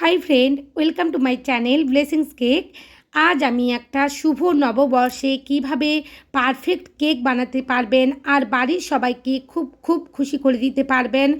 Hi friend welcome to my channel blessings cake আজ আমি একটা শুভ নববর্ষে কীভাবে পারফেক্ট কেক বানাতে পারবেন আর বাড়ির সবাইকে খুব খুব খুশি করে দিতে পারবেন।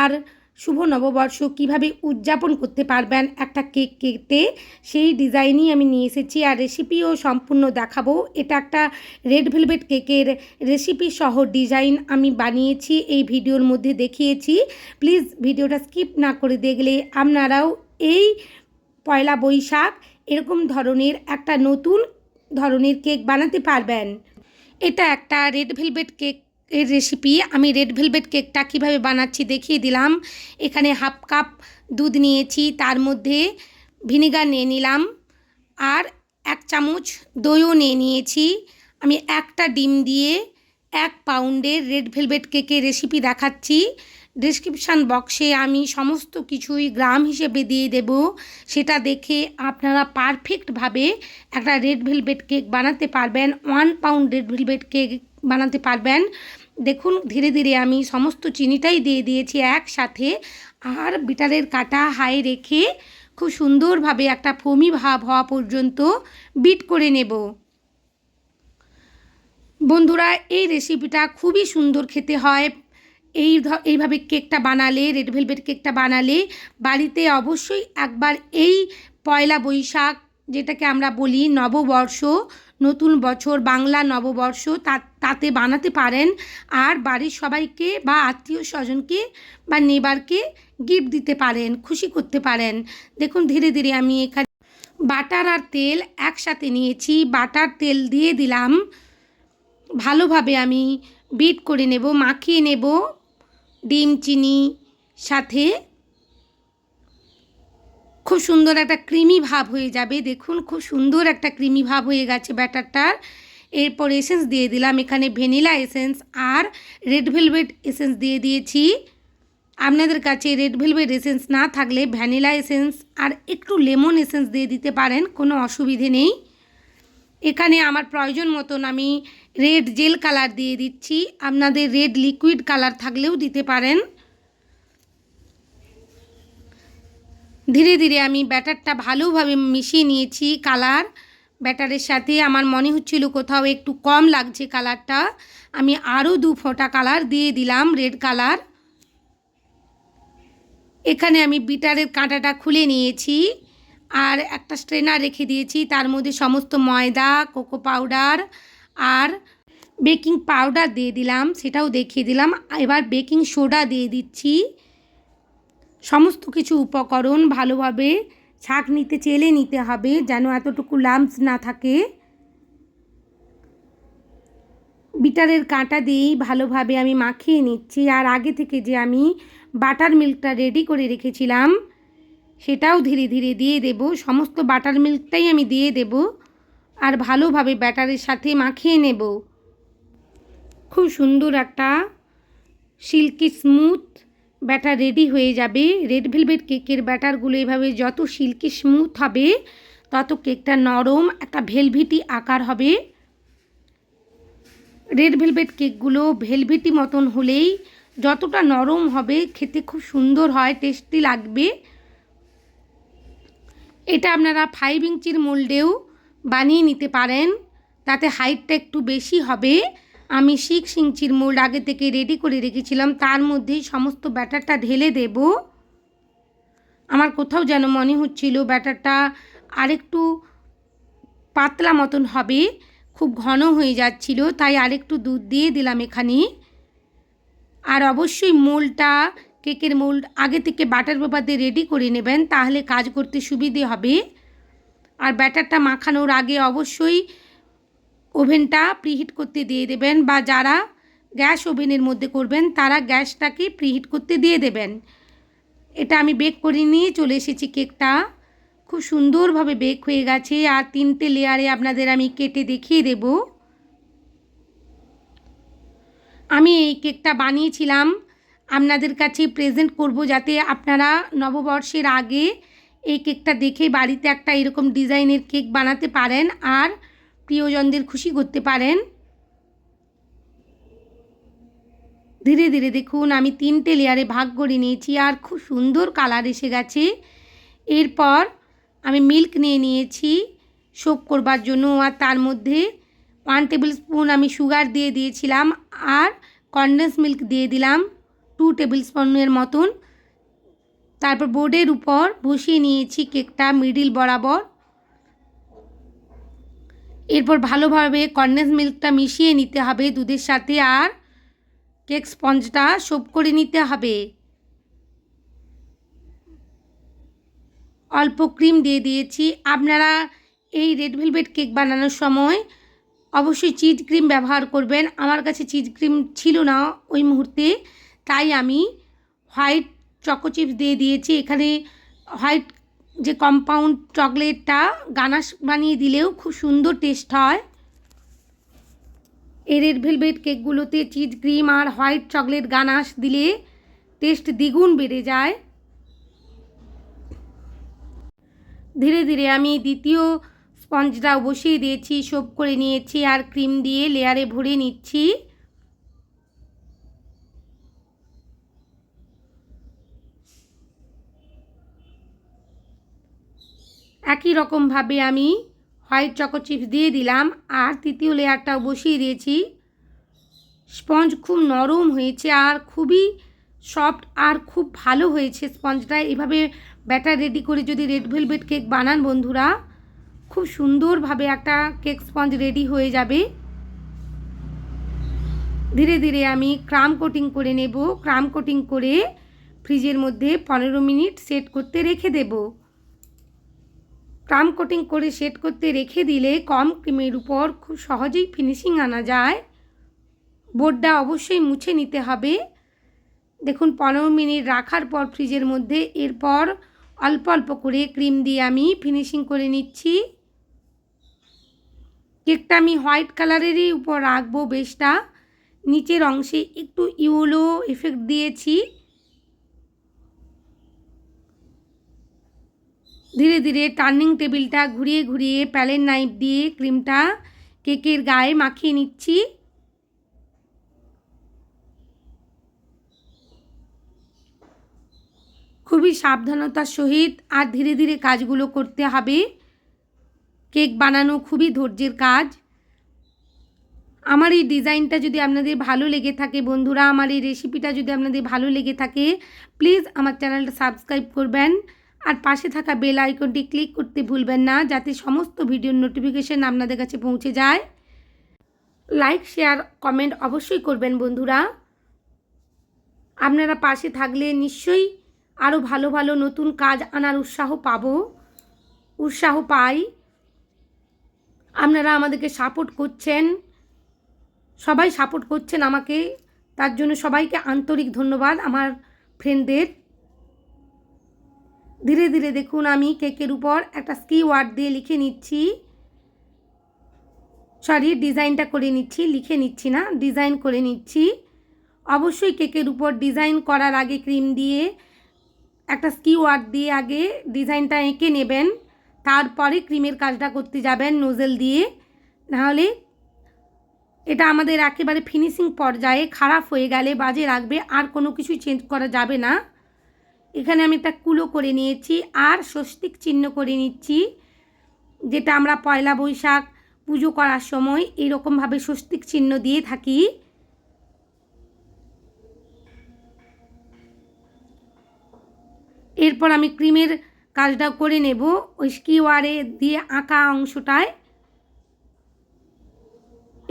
আর শুভ নববর্ষ কীভাবে উদযাপন করতে পারবেন একটা কেক কেটে, সেই ডিজাইনই আমি নিয়ে এসেছি আর রেসিপিও সম্পূর্ণ দেখাবো। এটা একটা রেড ভেলভেট কেকের রেসিপি সহ ডিজাইন আমি বানিয়েছি, এই ভিডিওর মধ্যে দেখিয়েছি। প্লিজ ভিডিওটা স্কিপ না করে দেখলে আপনারাও এই পয়লা বৈশাখ এরকম ধরনের একটা নতুন ধরনের কেক বানাতে পারবেন। এটা একটা রেড ভেলভেট কেক এর রেসিপি আমি রেড ভেলভেট কেকটা কীভাবে বানাচ্ছি দেখিয়ে দিলাম। এখানে হাফ কাপ দুধ নিয়েছি, তার মধ্যে ভিনেগার নিয়ে নিলাম আর এক চামচ দইও নিয়ে নিয়েছি। আমি একটা ডিম দিয়ে এক পাউন্ডের রেড ভেলভেট কেকের রেসিপি দেখাচ্ছি। ডিসক্রিপশান বক্সে আমি সমস্ত কিছুই গ্রাম হিসেবে দিয়ে দেব। সেটা দেখে আপনারা পারফেক্টভাবে একটা রেড ভেলভেট কেক বানাতে পারবেন one pound red velvet cake বানাতে পারবেন। দেখুন, ধীরে ধীরে আমি সমস্ত চিনিটাই দিয়ে দিয়েছি একসাথে। আর বিটারের কাটা হাই রেখে খুব সুন্দরভাবে একটা ফমি ভাব হওয়া পর্যন্ত বিট করে নেব। বন্ধুরা, এই রেসিপিটা খুবই সুন্দর খেতে হয়। এই এইভাবে কেকটা বানালে, রেড ভেলভেট কেকটা বানালে, বাড়িতে অবশ্যই একবার এই পয়লা বৈশাখ, যেটাকে আমরা বলি নববর্ষ, নতুন বছর, বাংলা নববর্ষ তাতে বানাতে পারেন। আর বাড়ির সবাইকে বা আত্মীয় স্বজনকে বা নেবারকে গিফট দিতে পারেন, খুশি করতে পারেন। দেখুন, ধীরে ধীরে আমি এখানে বাটার আর তেল একসাথে নিয়েছি। বাটার তেল দিয়ে দিলাম। ভালোভাবে আমি বিট করে নেব, মাখিয়ে নেব। ডিম, চিনি সাথে খুব সুন্দর একটা ক্রিমি ভাব হয়ে যাবে। দেখুন, খুব সুন্দর একটা ক্রিমি ভাব হয়ে গেছে ব্যাটারটার। এরপর এসেন্স দিয়ে দিলাম। এখানে ভ্যানিলা এসেন্স আর রেড ভেলভেট এসেন্স দিয়ে দিয়েছি। আপনাদের কাছে রেড ভেলভেট এসেন্স না থাকলে ভ্যানিলা এসেন্স আর একটু লেমন এসেন্স দিয়ে দিতে পারেন, কোনো অসুবিধে নেই। এখানে আমার প্রয়োজন মতন আমি রেড জেল কালার দিয়ে দিচ্ছি। আপনাদের রেড লিকুইড কালার থাকলেও দিতে পারেন। ধীরে ধীরে আমি ব্যাটারটা ভালোভাবে মিশিয়ে নিয়েছি কালার। ব্যাটারের সাথে আমার মনে হচ্ছিল কোথাও একটু কম লাগছে কালারটা। আমি আরও দু ফোঁটা কালার দিয়ে দিলাম রেড কালার। এখানে আমি বিটারের কাঁটাটা খুলে নিয়েছি। আর একটা স্ট্রেনার রেখে দিয়েছি। তার মধ্যে সমস্ত ময়দা কোকো পাউডার আর বেকিং পাউডার দিয়ে দিলাম, সেটাও দেখিয়ে দিলাম। এবার বেকিং সোডা দিয়ে দিচ্ছি। সমস্ত কিছু উপকরণ ভালোভাবে ছাঁকনিতে চেলে নিতে হবে যেন এতটুকু লাম্পস না থাকে। বিটারের কাঁটা দিয়েই ভালোভাবে আমি মাখিয়ে নিচ্ছি। আর আগে থেকে যে আমি বাটার মিল্কটা রেডি করে রেখেছিলাম সেটাও ধীরে ধীরে দিয়ে দেব। সমস্ত বাটার মিল্কটাই আমি দিয়ে দেব আর ভালোভাবে ব্যাটারের সাথে মাখিয়ে নেব। খুব সুন্দর একটা সিল্কি স্মুথ ব্যাটার রেডি হয়ে যাবে। রেড ভেলভেট কেকের ব্যাটারগুলো এভাবে যত সিল্কি স্মুথ হবে, তত কেকটা নরম একটা ভেলভিটি আকার হবে। রেড ভেলভেট কেকগুলো ভেলভিটি মতন হলেই যতটা নরম হবে, খেতে খুব সুন্দর হয়, টেস্টি লাগবে। এটা আপনারা ফাইভ ইঞ্চির মোল্ডেও বানিয়ে নিতে পারেন। তাতে হাইটটা একটু বেশি হবে। আমি সিক্স ইঞ্চির মোল্ড আগে থেকে রেডি করে রেখেছিলাম। তার মধ্যেই সমস্ত ব্যাটারটা ঢেলে দেব। আমার কোথাও যেন মনে হচ্ছিল ব্যাটারটা আরেকটু পাতলা মতন হবে। খুব ঘন হয়ে যাচ্ছিল, তাই আরেকটু দুধ দিয়ে দিলাম এখানে। আর অবশ্যই মোলটা কেকের মোল্ড আগে থেকে বাটার পেপার দিয়ে রেডি করে নেবেন, তাহলে কাজ করতে সুবিধে হবে। আর ব্যাটারটা মাখানোর আগে অবশ্যই ওভেনটা প্রিহিট করতে দিয়ে দেবেন বা যারা গ্যাস ওভেনের মধ্যে করবেন, তারা গ্যাসটাকে প্রিহিট করতে দিয়ে দেবেন। এটা আমি বেক করে নিয়ে চলে এসেছি কেকটা। খুব সুন্দরভাবে বেক হয়ে গেছে। আর তিনটে লেয়ারে আপনাদের আমি কেটে দেখিয়ে দেব। আমি এই কেকটা বানিয়েছিলাম। আপনাদের কাছে প্রেজেন্ট করব যাতে আপনারা নববর্ষের আগে এই কেকটা দেখে বাড়িতে একটা এরকম ডিজাইনের কেক বানাতে পারেন আর প্রিয়জনদের খুশি করতে পারেন। ধীরে ধীরে দেখুন, আমি তিনটে লেয়ারে ভাগ করে নিয়েছি আর খুব সুন্দর কালার এসে গেছে। এরপর আমি মিল্ক নিয়ে নিয়েছি সোপ করবার জন্য আর তার মধ্যে ওয়ান টেবিল স্পুন আমি সুগার দিয়ে দিয়েছিলাম আর কনডেন্স মিল্ক দিয়ে দিলাম। টু টেবিল স্পুনের মতন। তারপর বোর্ডের উপর বসিয়ে নিয়েছি কেকটা মিডিল বরাবর। এরপর ভালোভাবে কনডেন্স মিল্কটা মিশিয়ে নিতে হবে দুধের সাথে আর কেক স্পঞ্জটা সোপ করে নিতে হবে। অল্প ক্রিম দিয়ে দিয়েছি। আপনারা এই রেড ভেলভেট কেক বানানোর সময় অবশ্যই চিজ ক্রিম ব্যবহার করবেন। আমার কাছে চিজ ক্রিম ছিল না ওই মুহূর্তে। তাই আমি হোয়াইট চকো চিপস দিয়ে দিয়েছি। এখানে হোয়াইট যে কম্পাউন্ড চকলেটটা গানাশ বানিয়ে দিলেও খুব সুন্দর টেস্ট হয়। এই রেড ভেলভেট কেকগুলোতে চিজ ক্রিম আর হোয়াইট চকলেট গানাশ দিলে টেস্ট দ্বিগুণ বেড়ে যায়। ধীরে ধীরে আমি দ্বিতীয় স্পঞ্জটাও বসিয়ে দিয়েছি, সোপ করে নিয়েছি আর ক্রিম দিয়ে লেয়ারে ভরে নিচ্ছি। একই রকমভাবে আমি হোয়াইট চকো চিপস দিয়ে দিলাম আর তৃতীয় লেয়ারটাও বসিয়ে দিয়েছি। স্পঞ্জ খুব নরম হয়েছে আর খুবই সফট আর খুব ভালো হয়েছে স্পঞ্জটা। এভাবে ব্যাটার রেডি করে যদি রেড ভেলভেট কেক বানান বন্ধুরা, খুব সুন্দরভাবে একটা কেক স্পঞ্জ রেডি হয়ে যাবে। ধীরে ধীরে আমি ক্রাম কোটিং করে নেব। ক্রাম কোটিং করে ফ্রিজের মধ্যে পনেরো মিনিট সেট করতে রেখে দেব। ক্রাম কোটিং করে সেট করতে রেখে দিলে কম ক্রিমের উপর খুব সহজেই ফিনিশিং আনা যায়। বোর্ডটা অবশ্যই মুছে নিতে হবে। দেখুন, পনেরো মিনিট রাখার পর ফ্রিজের মধ্যে এরপর অল্প অল্প করে ক্রিম দিয়ে আমি ফিনিশিং করে নিচ্ছি। কেকটা আমি হোয়াইট কালারেরই উপর রাখব বেশটা। নিচের অংশে একটু ইউলো এফেক্ট দিয়েছি। ধীরে ধীরে টার্নিং টেবিলটা ঘুরিয়ে ঘুরিয়ে প্যালেন নাইফ দিয়ে ক্রিমটা কেকের গায়ে মাখিয়ে নিচ্ছি। খুবই সাবধানতার সহিত আর ধীরে ধীরে কাজগুলো করতে হবে। কেক বানানো খুবই ধৈর্যের কাজ। আমার এই ডিজাইনটা যদি আপনাদের ভালো লেগে থাকে বন্ধুরা, আমার এই রেসিপিটা যদি আপনাদের ভালো লেগে থাকে প্লিজ আমার চ্যানেলটা সাবস্ক্রাইব করবেন। আর পাশে থাকা বেল আইকনটি ক্লিক করতে ভুলবেন না, যাতে সমস্ত ভিডিওর নোটিফিকেশান আপনাদের কাছে পৌঁছে যায়। লাইক শেয়ার কমেন্ট অবশ্যই করবেন বন্ধুরা। আপনারা পাশে থাকলে নিশ্চয়ই আরও ভালো ভালো নতুন কাজ আনার উৎসাহ পাবো, উৎসাহ পাই। আপনারা আমাদেরকে সাপোর্ট করছেন, সবাই সাপোর্ট করছেন আমাকে, তার জন্য সবাইকে আন্তরিক ধন্যবাদ আমার ফ্রেন্ডদের ধীরে ধীরে দেখুন আমি কেকের উপর একটা স্কি ওয়ার্ড দিয়ে লিখে নিচ্ছি। সরি, ডিজাইনটা করে নিচ্ছি, লিখে নিচ্ছি না, ডিজাইন করে নিচ্ছি। অবশ্যই কেকের উপর ডিজাইন করার আগে ক্রিম দিয়ে একটা স্কি ওয়ার্ড দিয়ে আগে ডিজাইনটা এঁকে নেবেন। তারপরে ক্রিমের কাজটা করতে যাবেন নোজেল দিয়ে। নাহলে এটা আমাদের একেবারে ফিনিশিং পর্যায়ে খারাপ হয়ে গেলে বাজে রাখবে আর কোনো কিছু চেঞ্জ করা যাবে না। এখানে আমি একটা কুলো করে নিয়েছি আর স্বস্তিক চিহ্ন করে নিচ্ছি, যেটা আমরা পয়লা বৈশাখ পুজো করার সময় এরকমভাবে স্বস্তিক চিহ্ন দিয়ে থাকি। এরপর আমি ক্রিমের কাজটা করে নেব, ওই স্কিওয়ারে দিয়ে আঁকা অংশটায়।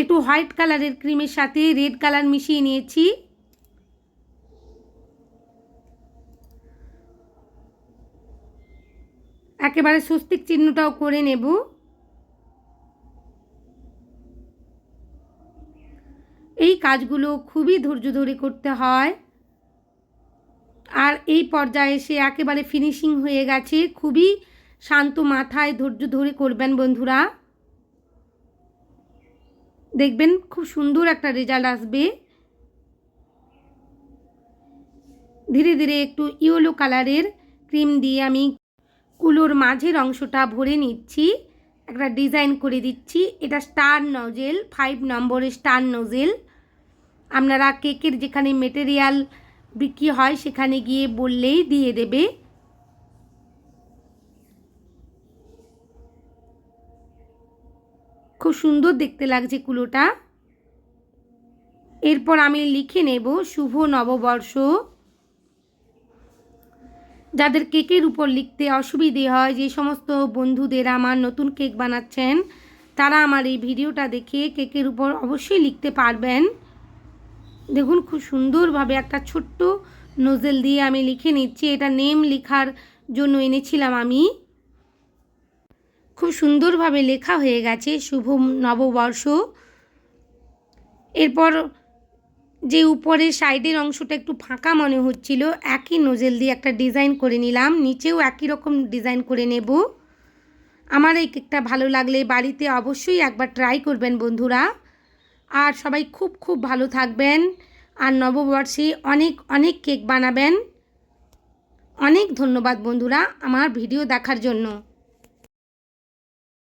একটু হোয়াইট কালারের ক্রিমের সাথে রেড কালার মিশিয়ে নিয়েছি। একেবারে স্বস্তিক চিহ্নটাও করে নেব। এই কাজগুলো খুবই ধৈর্য ধরে করতে হয়। আর এই পর্যায়ে এসে একেবারে ফিনিশিং হয়ে গেছে। খুবই শান্ত মাথায় ধৈর্য ধরে করবেন বন্ধুরা। দেখবেন খুব সুন্দর একটা রেজাল্ট আসবে। ধীরে ধীরে একটু ইয়েলো কালারের ক্রিম দিয়ে আমি কুলোর মাঝের অংশটা ভরে নিচ্ছি। একটা ডিজাইন করে দিচ্ছি। এটা স্টার নজেল ফাইভ নম্বরের স্টার নজেল। আপনারা কেকের যেখানে মেটেরিয়াল বিক্রি হয় সেখানে গিয়ে বললেই দিয়ে দেবে। খুব সুন্দর দেখতে লাগছে কুলোটা। এরপর আমি লিখে নেব শুভ নববর্ষ। যাদের কেকের উপর লিখতে অসুবিধে হয়, যে সমস্ত বন্ধুদের আমার নতুন কেক বানাচ্ছেন, তারা আমার এই ভিডিওটা দেখে কেকের উপর অবশ্যই লিখতে পারবেন। দেখুন, খুব সুন্দরভাবে একটা ছোট্ট নোজেল দিয়ে আমি লিখে নিচ্ছি। এটা নেম লেখার জন্য এনেছিলাম আমি। খুব সুন্দরভাবে লেখা হয়ে গেছে। শুভ নববর্ষ। এরপর যে উপরের সাইডের অংশটা একটু ফাঁকা মনে হচ্ছিল, একই নোজেল দিয়ে একটা ডিজাইন করে নিলাম, নিচেও একই রকম ডিজাইন করে নেব। আমার এই কেকটা ভালো লাগলে বাড়িতে অবশ্যই একবার ট্রাই করবেন বন্ধুরা। আর সবাই খুব খুব ভালো থাকবেন, আর নববর্ষে অনেক অনেক কেক বানাবেন। অনেক ধন্যবাদ বন্ধুরা আমার ভিডিও দেখার জন্য।